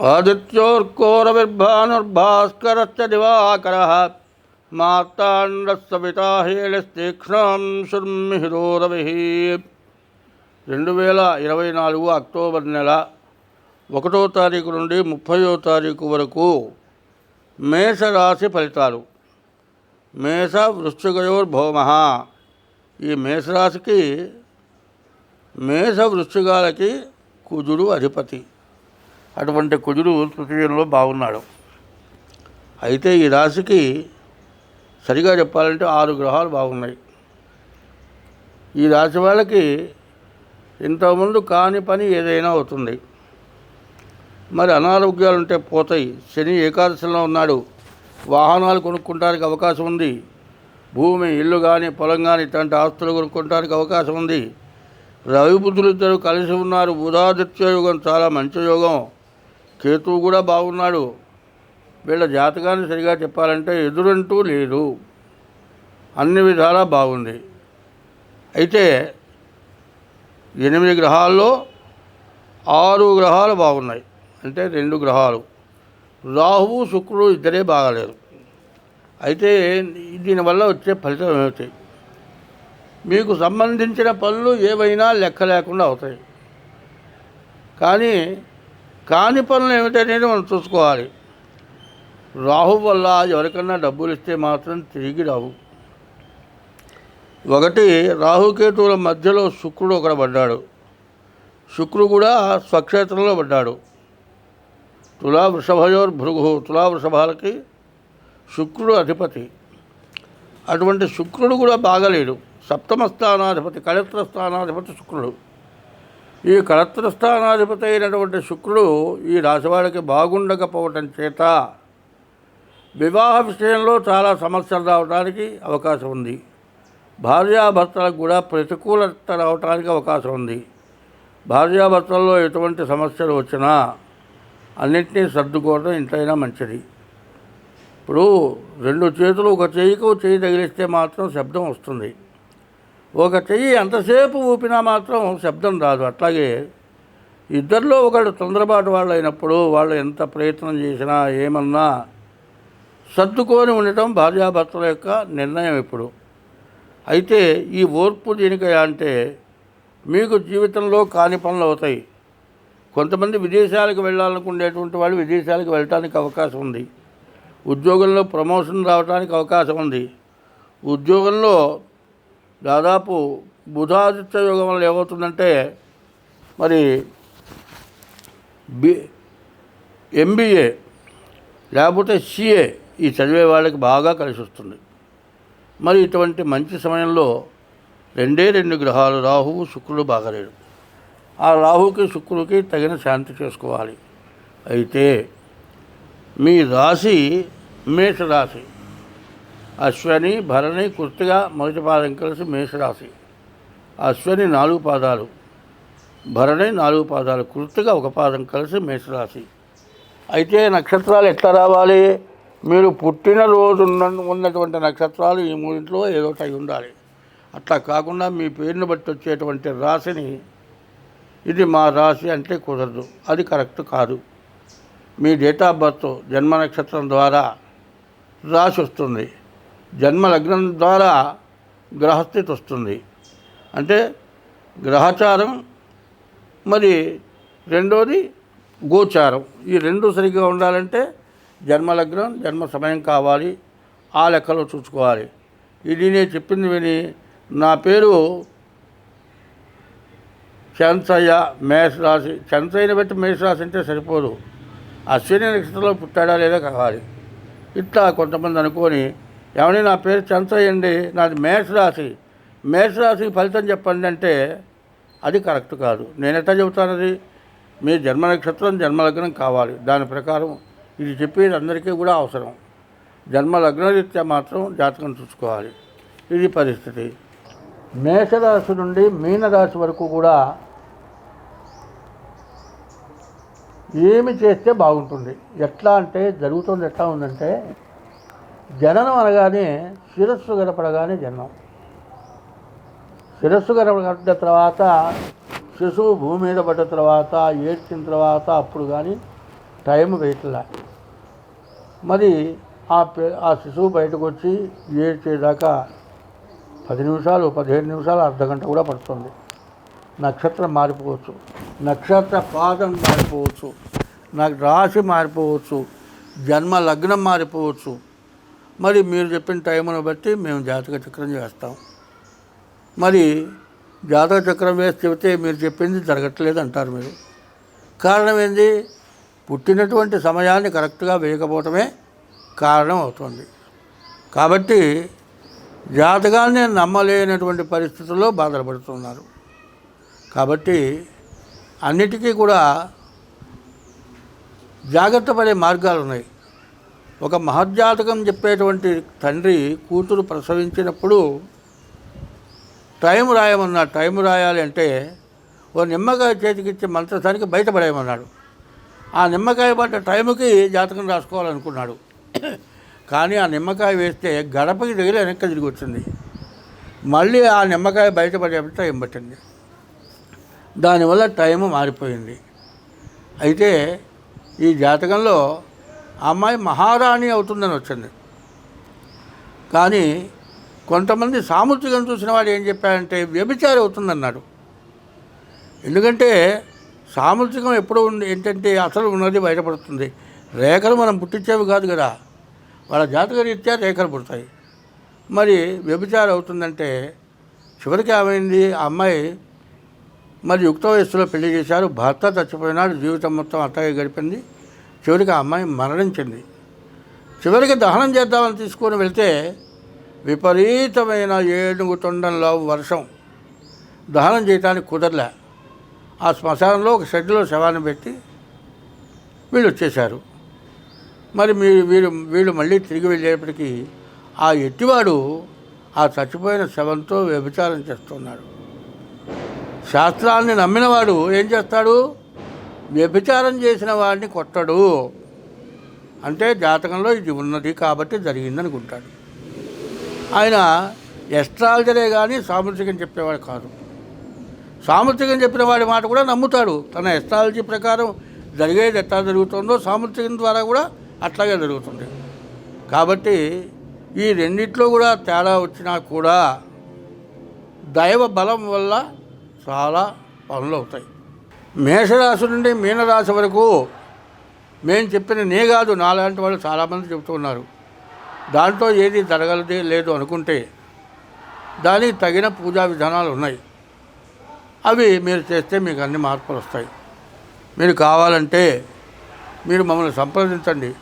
ఆదిత్యోర్కోరవిర్భానుర్భాస్కరశ్చ దివాకరः. మార్తాండస్సవితా హేళస్తీక్ష్ణం శుర్మిహిరోరవిः రెండు వేల ఇరవై నాలుగు అక్టోబర్ నెల ఒకటో తారీఖు నుండి ముప్పయో తారీఖు వరకు మేషరాశి ఫలితాలు. మేష వృశ్చికయోర్భౌమ ఈ మేషరాశికి మేష వృశ్చికాలకి కుజుడు అధిపతి. అటువంటి కుజుడు తృతీయంలో బాగున్నాడు. అయితే ఈ రాశికి సరిగా చెప్పాలంటే ఆరు గ్రహాలు బాగున్నాయి. ఈ రాశి వాళ్ళకి ఇంతకుముందు కాని పని ఏదైనా అవుతుంది. మరి అనారోగ్యాలు ఉంటే పోతాయి. శని ఏకాదశిలో ఉన్నాడు. వాహనాలు కొనుక్కుంటానికి అవకాశం ఉంది. భూమి ఇల్లు కానీ పొలం కానీ ఇట్లాంటి ఆస్తులు కొనుక్కోవడానికి అవకాశం ఉంది. రవి బుద్ధులు ఇద్దరు కలిసి ఉన్నారు. బుధాదిత్య యోగం చాలా మంచి యోగం. కేతువు కూడా బాగున్నాడు. వీళ్ళ జాతకాన్ని సరిగా చెప్పాలంటే ఎదురంటూ లేదు. అన్ని విధాలా బాగుంది. అయితే ఎనిమిది గ్రహాల్లో ఆరు గ్రహాలు బాగున్నాయి. అంటే రెండు గ్రహాలు. రాహువు శుక్రుడు ఇద్దరే బాగాలేరు. అయితే దీనివల్ల వచ్చే ఫలితం ఏమిటి? మీకు సంబంధించిన పనులు ఏవైనా లెక్క లేకుండా అవుతాయి. కానీ కాని పనులు ఏమిటనేది మనం చూసుకోవాలి. రాహు వల్ల ఎవరికన్నా డబ్బులు ఇస్తే మాత్రం తిరిగి రావు. ఒకటి రాహుకేతువుల మధ్యలో శుక్రుడు ఒకడు పడ్డాడు. శుక్రుడు కూడా స్వక్షేత్రంలో పడ్డాడు. తులా వృషభయోర్ భృగు తులా వృషభాలకి శుక్రుడు అధిపతి. అటువంటి శుక్రుడు కూడా బాగలేడు. సప్తమ స్థానాధిపతి కళత్ర స్థానాధిపతి శుక్రుడు. ఈ కళత్రస్థానాధిపతి అయినటువంటి శుక్రుడు ఈ రాశివాడికి బాగుండకపోవటం చేత వివాహ విషయంలో చాలా సమస్యలు రావడానికి అవకాశం ఉంది. భార్యాభర్తలకు కూడా ప్రతికూలత రావడానికి అవకాశం ఉంది. భార్యాభర్తల్లో ఎటువంటి సమస్యలు వచ్చినా అన్నింటినీ సర్దుకోవడం ఇంతైనా మంచిది. ఇప్పుడు రెండు చేతులు ఒక చేయికు చేయి తగిలిస్తే మాత్రం శబ్దం వస్తుంది. ఒక చెయ్యి ఎంతసేపు ఊపినా మాత్రం శబ్దం రాదు. అట్లాగే ఇద్దరిలో ఒకళ్ళు తొందరపాటు వాళ్ళు అయినప్పుడు వాళ్ళు ఎంత ప్రయత్నం చేసినా ఏమన్నా సర్దుకొని ఉండటం భార్యాభర్తల యొక్క నిర్ణయం ఇప్పుడు. అయితే ఈ ఓర్పు దేనికయా అంటే మీకు జీవితంలో కాని పనులు అవుతాయి. కొంతమంది విదేశాలకు వెళ్ళాలనుకునేటువంటి వాళ్ళు విదేశాలకు వెళ్ళటానికి అవకాశం ఉంది. ఉద్యోగంలో ప్రమోషన్ రావడానికి అవకాశం ఉంది. ఉద్యోగంలో దాదాపు బుధాదిత్య యోగం వల్ల ఏమవుతుందంటే మరి బి ఎంబీఏ లేకపోతే సిఏ ఈ చదివే వాళ్ళకి బాగా కలిసి వస్తుంది. మరి ఇటువంటి మంచి సమయంలో రెండే రెండు గ్రహాలు రాహువు శుక్రుడు బాగలేడు ఆ రాహుకి శుక్రుడికి తగిన శాంతి చేసుకోవాలి. అయితే మీ రాశి మేషరాశి. అశ్వని భరణి కుర్తిగా మొదటి పాదం కలిసి మేషరాశి. అశ్వని నాలుగు పాదాలు భరణి నాలుగు పాదాలు కుర్తిగా ఒక పాదం కలిసి మేషరాశి. అయితే నక్షత్రాలు ఎట్లా రావాలి? మీరు పుట్టిన రోజు ఉన్న- ఉన్నటువంటి నక్షత్రాలు ఈ మూడింట్లో ఏదో ఒకటి అయి ఉండాలి. అట్లా కాకుండా మీ పేరుని బట్టి వచ్చేటువంటి రాశిని ఇది మా రాశి అంటే కుదరదు. అది కరెక్ట్ కాదు. మీ డేట్ ఆఫ్ బర్త్ జన్మ నక్షత్రం ద్వారా రాశి వస్తుంది. జన్మ లగ్నం ద్వారా గ్రహస్థితి వస్తుంది. అంటే గ్రహచారం మరి రెండోది గోచారం. ఈ రెండు సరిగ్గా ఉండాలంటే జన్మ లగ్నం జన్మ సమయం కావాలి. ఆ లెక్కలో చూసుకోవాలి. ఇది నేను చెప్పింది విని నా పేరు చంచయ్య మేషరాశి. చంచయ్యని బట్టి మేషరాశి అంటే సరిపోదు. అశ్విని నక్షత్రంలో పుట్టాడా లేదా కావాలి. ఇట్లా కొంతమంది అనుకొని ఏమండి నా పేరు చంచయ్య అండి. నాది మేషరాశి. మేషరాశి ఫలితం చెప్పండి అంటే అది కరెక్ట్ కాదు. నేను ఎట్లా చెబుతాను అది? మీ జన్మ నక్షత్రం జన్మలగ్నం కావాలి. దాని ప్రకారం ఇది చెప్పేది అందరికీ కూడా అవసరం. జన్మ లగ్నరీత్యా మాత్రం జాతకం చూసుకోవాలి. ఇది పరిస్థితి. మేషరాశి నుండి మీనరాశి వరకు కూడా ఏమి చేస్తే బాగుంటుంది? ఎట్లా అంటే జరుగుతుంది ఎట్లా ఉందంటే జననం అనగానే శిరస్సు గడపడగానే జననం. శిరస్సు గడపడిన తర్వాత శిశువు భూమి మీద పడ్డ తర్వాత ఏడ్చిన తర్వాత అప్పుడు కానీ టైం వేయట్లా. మరి ఆ ఆ శిశువు బయటకు వచ్చి ఏడ్చేదాకా పది నిమిషాలు పదిహేను నిమిషాలు అర్ధ గంట కూడా పడుతుంది. నక్షత్రం మారిపోవచ్చు. నక్షత్ర పాదం మారిపోవచ్చు. నాకు రాశి మారిపోవచ్చు. జన్మ లగ్నం మారిపోవచ్చు. మరి మీరు చెప్పిన టైంను బట్టి మేము జాతక చక్రం చేస్తాం. మరి జాతక చక్రం వేసి చెబితే మీరు చెప్పింది జరగట్లేదు అంటారు మీరు. కారణం ఏంది? పుట్టినటువంటి సమయాన్ని కరెక్ట్గా వేయకపోవటమే కారణం అవుతుంది. కాబట్టి జాతకాన్ని నమ్మలేనటువంటి పరిస్థితుల్లో బాధపడుతున్నారు. కాబట్టి అన్నిటికీ కూడా జాగ్రత్త పడే మార్గాలు ఉన్నాయి ఒక మహజ్జాతకం చెప్పేటువంటి తండ్రి కూతురు ప్రసవించినప్పుడు టైం రాయమన్నాడు. టైం రాయాలి అంటే ఓ నిమ్మకాయ చేతికిచ్చి మంత్రసానికి బయటపడేయమన్నాడు. ఆ నిమ్మకాయ పడ్డ టైంకి జాతకం రాసుకోవాలనుకున్నాడు. కానీ ఆ నిమ్మకాయ వేస్తే గడపకి దగ్గర వెనక్కి తిరిగి వచ్చింది. మళ్ళీ ఆ నిమ్మకాయ బయటపడే టైం పట్టింది. దానివల్ల టైం మారిపోయింది. అయితే ఈ జాతకంలో అమ్మాయి మహారాణి అవుతుందని వచ్చింది. కానీ కొంతమంది సాముద్రికం చూసిన వాడు ఏం చెప్పాడంటే వ్యభిచారి అవుతుందన్నాడు. ఎందుకంటే సాముద్రికం ఎప్పుడు ఉంది ఏంటంటే అసలు ఉన్నది బయటపడుతుంది. రేఖలు మనం పుట్టించేవి కాదు కదా. వాళ్ళ జాతక రీత్యా రేఖలు పుడతాయి. మరి వ్యభిచారం అవుతుందంటే చివరికి ఏమైంది? ఆ అమ్మాయి మరి యుక్త వయస్సులో పెళ్ళి చేశారు భర్త చచ్చిపోయినాడు జీవితం మొత్తం అట్టగే గడిపింది. చివరికి ఆ అమ్మాయి మరణించింది. చివరికి దహనం చేద్దామని తీసుకొని వెళ్తే విపరీతమైన ఏనుగు తొండంలో వర్షం. దహనం చేయడానికి కుదరలే. ఆ శ్మశానంలో ఒక షెడ్లో శవాన్ని పెట్టి వీళ్ళు వచ్చేశారు. మరి మీరు వీరు వీళ్ళు మళ్ళీ తిరిగి వెళ్ళేప్పటికీ ఆ ఎట్టివాడు ఆ చచ్చిపోయిన శవంతో వ్యభిచారం చేస్తున్నాడు. శాస్త్రాన్ని నమ్మినవాడు ఏం చేస్తాడు? వ్యభిచారం చేసిన వాడిని కొట్టడు. అంటే జాతకంలో ఇది ఉన్నది కాబట్టి జరిగిందనుకుంటాడు. ఆయన ఎస్ట్రాలజరే కానీ సాముద్రికం చెప్పేవాడు కాదు. సాముద్రికం చెప్పిన వాడి మాట కూడా నమ్ముతాడు. తన ఎస్ట్రాలజీ ప్రకారం జరిగేది ఎట్లా జరుగుతుందో సాముద్రికం ద్వారా కూడా అట్లాగే జరుగుతుంది కాబట్టి ఈ రెండిట్లో కూడా తేడా వచ్చినా కూడా దైవ బలం వల్ల చాలా పనులు అవుతాయి. మేషరాశి నుండి మీనరాశి వరకు మేము చెప్పిన నే కాదు నాలాంటి వాళ్ళు చాలామంది చెబుతున్నారు దాంట్లో ఏది జరగలది లేదు అనుకుంటే దానికి తగిన పూజా విధానాలు ఉన్నాయి. అవి మీరు చేస్తే మీకు అన్ని మార్పులు వస్తాయి. మీరు కావాలంటే మీరు మమ్మల్ని సంప్రదించండి.